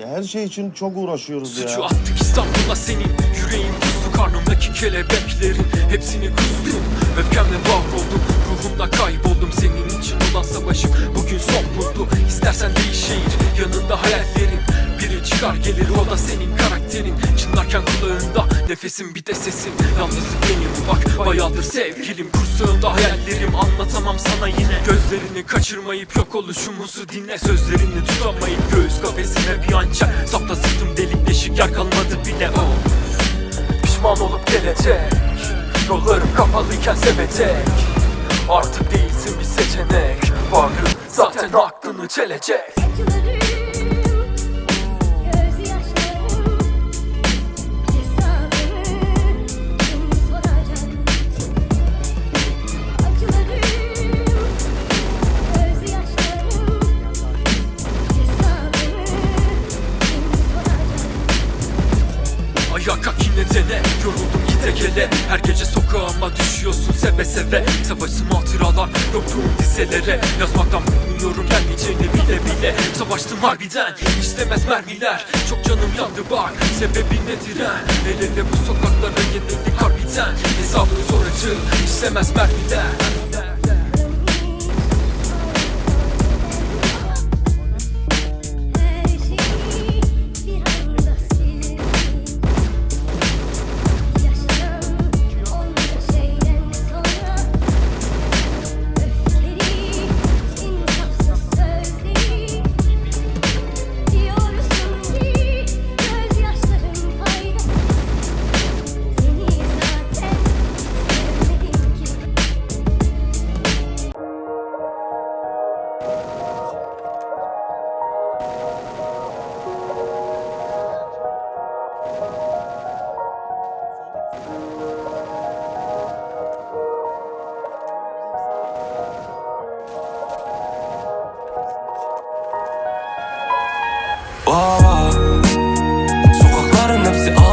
Ya her şey için çok uğraşıyoruz Suçu ya. attık İstanbul'a senin Yüreğim kustu karnımdaki kelebeklerin Hepsini kustum. Öfkemle mahvoldum Ruhumda kayboldum. Senin için olan savaşım bugün son buldu. İstersen değiş şehir Yanında hayallerin. Biri çıkar gelir o da senin karakterin. Çınlarken kulağında Nefesim bir de sesim. Yalnızlık benim Bayağıdır sevgilim Kursağında hayallerim. Anlatamam sana yine. Gözlerini kaçırmayıp yok oluşumuzu dinle. Sözlerini tutamayıp göğüs kafesine bir hançer Sapla sırtım delik deşik yer kalmadı bile. Oh. Pişman olup gelecek. Yollarım kapalıyken sevetek Artık değilsin bir seçenek. Varlığın zaten aklını çelecek Gele Her gece sokağıma düşüyorsun seve seve. Savaşım hatıralar yoktuğum liselere Yazmaktan bıkmıyorum gelmeyeceğini bile bile. Savaştım harbiden istemez mermiler. Çok canım yandı bak sebebi nedir ha? El ele bu sokaklara yenildik harbiden. Hesabını soracağım istemez mermiler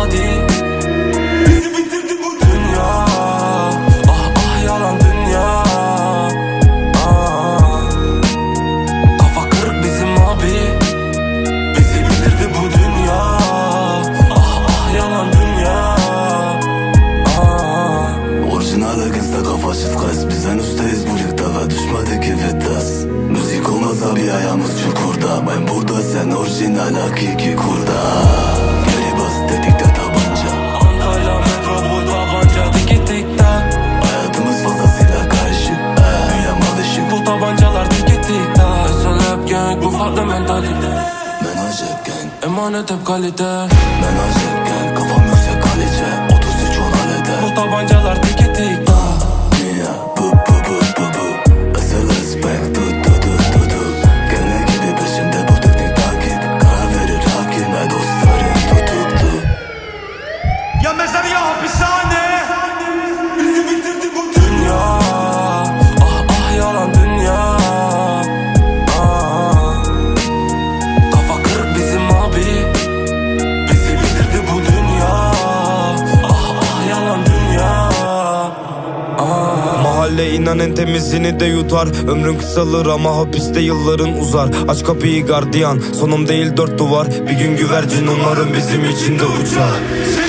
adi Bizi bitirdi bu dünya. Ah ah yalan dünya. Ah. Kafa kırık bizim abi. Bizi bitirdi bu dünya. Ah ah yalan dünya. Ah. Orijinal gangsta kafasız kız Biz en üstteyiz. Bu ligde ve düşmedi ki Müzik olmazsa bir ayağımız çukurda. Ben burada sen orijinal hakiki kurda Emanet hep kalite. Hep gang Kafam yüksek kalite. 33 on halede Bu tabancalar Mahalle inan en temizini de yutar. Ömrün kısalır ama hapiste yılların uzar. Aç kapıyı gardiyan Sonum değil dört duvar. Bir gün güvercin umarım bizim için de uçar